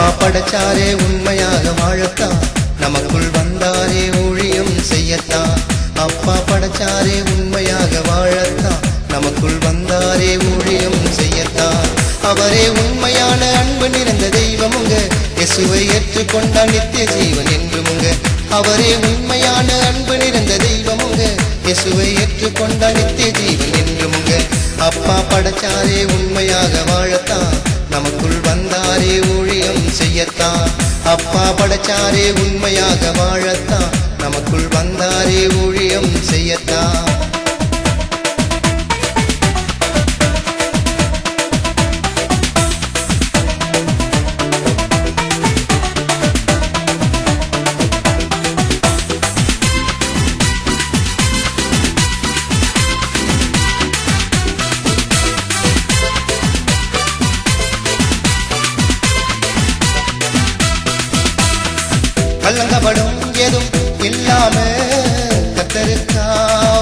அப்பா படைச்சாரே உண்மையாக வாழத்தான் நமக்குள் வந்தாரே ஊழியம் செய்யத்தான் அப்பா படைச்சாரே உண்மையாக வாழத்தான் நமக்குள் வந்தாரே ஊழியம் செய்யத்தான் அவரே உண்மையான அன்பு நிறைந்த தெய்வமுங்க இயேசுவை ஏற்றுக்கொண்டான் நித்திய ஜீவன் என்றுமுங்க அவரே உண்மையான அன்பு நிறைந்த தெய்வமுங்க இயேசுவை ஏற்றுக்கொண்டான் நித்திய ஜீவன் என்றுமுங்க அப்பா படைச்சாரே உண்மையாக வாழத்தான் ஊழியம் செய்யத்தான் அப்பா படைச்சாரே உன் கலங்கப்படும் எதுவும் இல்லாம கத்தருக்கா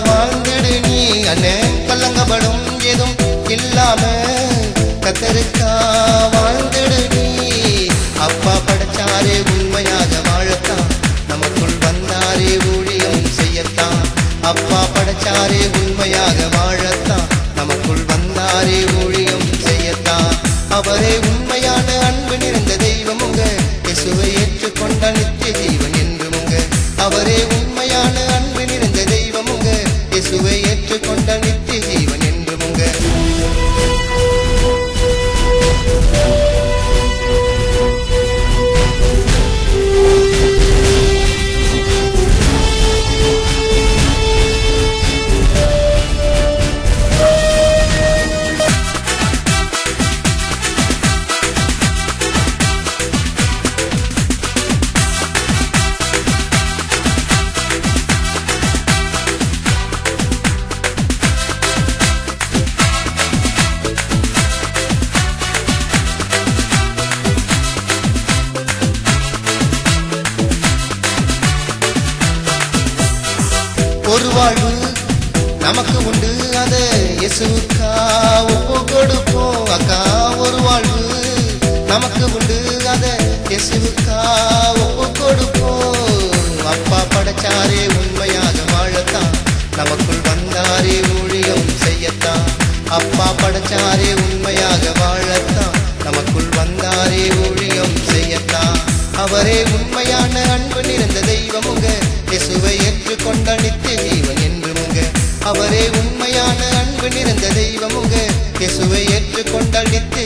வாழ்ந்துடு நீ அண்ணே. கலங்கப்படும் எதுவும் இல்லாம கத்தருக்கா வாழ்ந்துடு நீ. அப்பா படைச்சாரே உண்மையாக வாழத்தான். நமக்குள் வந்தாரே ஊழியம் செய்யத்தான். அப்பா படைச்சாரே உண்மையாக வாழத்தான். நமக்குள் வந்தாரே ஊழியம் செய்யத்தான். அவரே நமக்கு உண்டு. அதை இயேசுக்கா ஒப்பு கொடுப்போம். அக்கா ஒரு வாழ்வு நமக்கு உண்டு. அதை இயேசுக்கா ஒப்பு கொடுப்போம். அப்பா படைச்சாரே உண்மையாக வாழத்தான். நமக்குள் வந்தாரே ஊழியம் செய்யத்தான். அப்பா படைச்சாரே உண்மையாக வாழத்தான். நமக்குள் வந்தாரே ஊழியம் செய்யத்தான். அவரே உண்மையான அன்பு நிறைந்த அவரே உண்மையான அன்பு நிறைந்த தெய்வமுக. இயேசுவை ஏற்றுக்கொண்டால் நித்திய